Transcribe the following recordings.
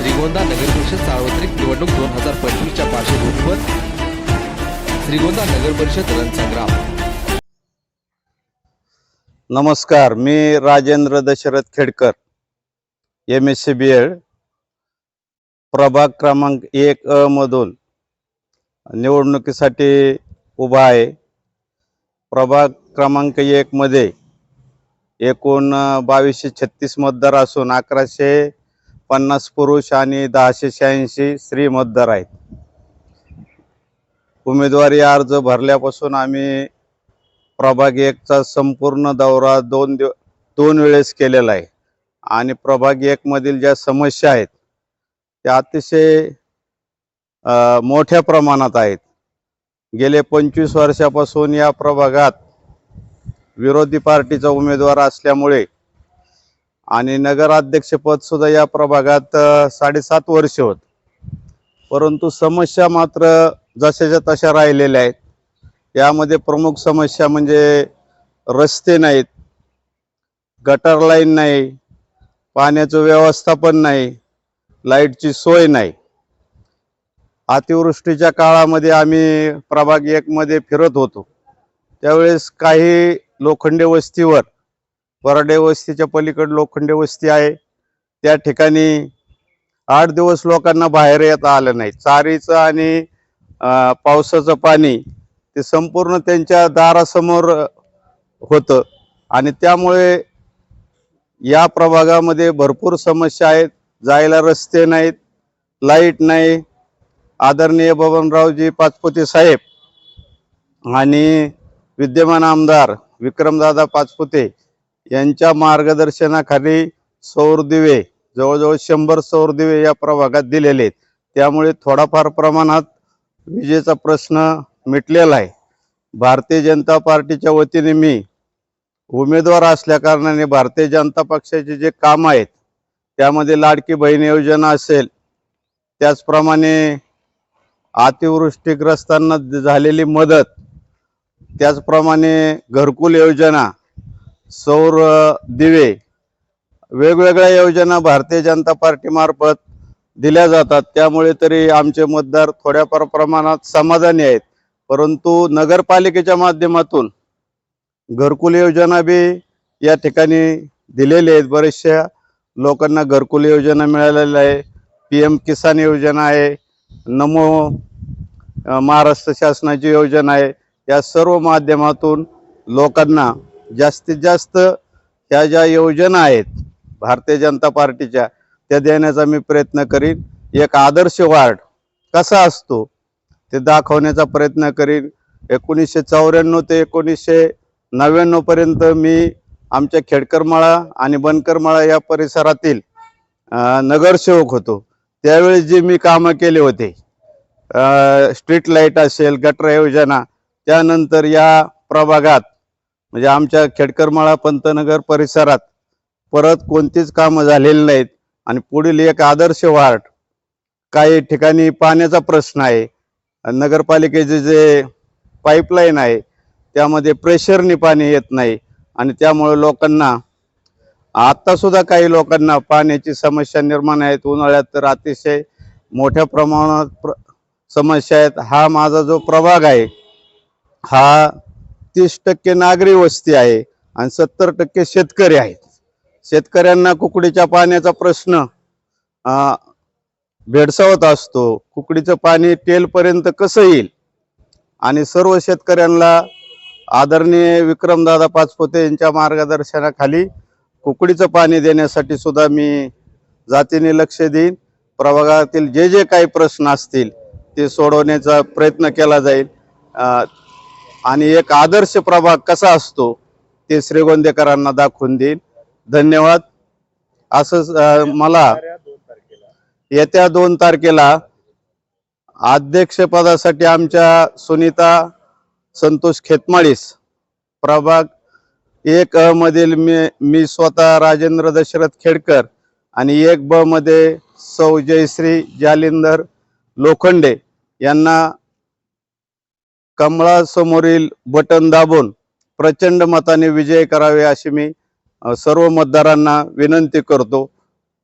श्रीगोंदा नगरपरिषद सार्वत्रिक निवडणूक दोन हजार पंचवीसच्या पार्श्वभूमीवर श्रीगोंदा नगरपरिषद रणसंग्राम नमस्कार मी Rajendra Dashrath Khedkar M S C B Ed प्रभाग क्रमांक एक अ मधून निवडणुकीसाठी उभा आहे. प्रभाग क्रमांक एकमध्ये एकूण बावीसशे छत्तीस मतदार असून अकराशे पन्नास पुरुष आणि दहाशे शहाऐंशी स्त्री मतदार आहेत. उमेदवारी अर्ज भरल्यापासून आम्ही प्रभाग एकचा संपूर्ण दौरा दोन दिव दोन वेळेस केलेला आहे. आणि प्रभाग एकमधील ज्या समस्या आहेत त्या अतिशय मोठ्या प्रमाणात आहेत. गेले पंचवीस वर्षापासून या प्रभागात विरोधी पार्टीचा उमेदवार असल्यामुळे आणि नगराध्यक्षपद सुद्धा या प्रभागात साडेसात वर्ष होत. परंतु समस्या मात्र जशाच्या तशा राहिलेल्या आहेत. यामध्ये प्रमुख समस्या म्हणजे रस्ते नाहीत गटर लाईन नाही पाण्याचं व्यवस्थापन नाही लाईटची सोय नाही. अतिवृष्टीच्या काळामध्ये आम्ही प्रभाग एकमध्ये फिरत होतो. त्यावेळेस काही लोखंडे वस्तीवर बराडे वस्तीच्या पलीकडे लोखंडे वस्ती आहे. त्या ठिकाणी आठ दिवस लोकांना बाहेर येता आलं नाही. चारीचं आणि पावसाचं पाणी ते संपूर्ण त्यांच्या दारासमोर होतं. आणि त्यामुळे या प्रभागामध्ये भरपूर समस्या आहेत. जायला रस्ते नाहीत लाइट नाही. आदरणीय बबनरावजी पाचपुते साहेब आणि विद्यमान आमदार विक्रमदादा पाचपुते यांच्या मार्गदर्शनाखाली सौर दिवे जवळजवळ शंभर सौर दिवे या प्रभागात दिलेले आहेत. त्यामुळे थोडाफार प्रमाणात विजेचा प्रश्न मिटलेला आहे. भारतीय जनता पार्टीच्या वतीने मी उमेदवार असल्याकारणाने भारतीय जनता पक्षाचे जे काम आहेत त्यामध्ये लाडकी बहीण योजना असेल त्याचप्रमाणे अतिवृष्टीग्रस्तांना झालेली मदत त्याचप्रमाणे घरकुल योजना सौर दिवे वेगवेगळ्या योजना भारतीय जनता पार्टीमार्फत दिल्या जातात. त्यामुळे तरी आमचे मतदार थोड्याफार प्रमाणात समाधानी आहेत. परंतु नगरपालिकेच्या माध्यमातून घरकुल योजना बी या ठिकाणी दिलेली आहेत. बरेचशा लोकांना घरकुल योजना मिळालेल्या आहे. पी एम किसान योजना आहे. नमो महाराष्ट्र शासनाची योजना आहे. या सर्व माध्यमातून लोकांना जास्तीत जास्त ह्या ज्या योजना आहेत भारतीय जनता पार्टीच्या त्या देण्याचा मी प्रयत्न करीन. एक आदर्श वार्ड कसा असतो ते दाखवण्याचा प्रयत्न करीन. एकोणीसशे चौऱ्याण्णव ते एकोणीसशे नव्याण्णवपर्यंत मी आमच्या खेडकरमाळा आणि बनकरमाळा या परिसरातील नगरसेवक होतो. त्यावेळी जे मी कामं केले होते स्ट्रीट लाइट असेल गटर योजना त्यानंतर या प्रभागात म्हणजे आमच्या खेडकरमाळा पंतनगर परिसरात परत कोणतीच कामं झालेली नाहीत. आणि पुढील एक आदर्श वार्ड काही ठिकाणी पाण्याचा प्रश्न आहे. नगरपालिकेचे जे पाईपलाईन आहे त्यामध्ये प्रेशरने पाणी येत नाही. आणि त्यामुळे लोकांना आत्तासुद्धा काही लोकांना पाण्याची समस्या निर्माण आहेत. उन्हाळ्यात तर अतिशय मोठ्या प्रमाणात प्र समस्या आहेत. हा माझा जो प्रभाग आहे हा तीस टक्के नागरी वस्ती आहे आणि सत्तर टक्के शेतकरी आहेत. शेतकऱ्यांना कुकडीच्या पाण्याचा प्रश्न भेडसावत असतो. कुकडीचं पाणी टेलपर्यंत कसं येईल? आणि सर्व शेतकऱ्यांना आदरणीय विक्रमदादा पाचपोते यांच्या मार्गदर्शनाखाली कुकडीचं पाणी देण्यासाठी सुद्धा मी जातीने लक्ष देईन. प्रभागातील जे जे काही प्रश्न असतील ते सोडवण्याचा प्रयत्न केला जाईल. आणि एक आदर्श प्रभाग कसा असतो ते श्रीगोंदेकरांना दाखवून देईन. धन्यवाद. असंच मला येत्या दोन तारखेला अध्यक्षपदासाठी आमच्या सुनीता संतोष खेतमाळीस प्रभाग एक अ मधील मी मी स्वतः राजेंद्र दशरथ खेडकर आणि एक ब मध्ये सौ जयश्री जालिंदर लोखंडे यांना कमळासमोरील बटन दाबून प्रचंड मताने विजय करावे अशी मी सर्व मतदारांना विनंती करतो.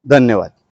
धन्यवाद.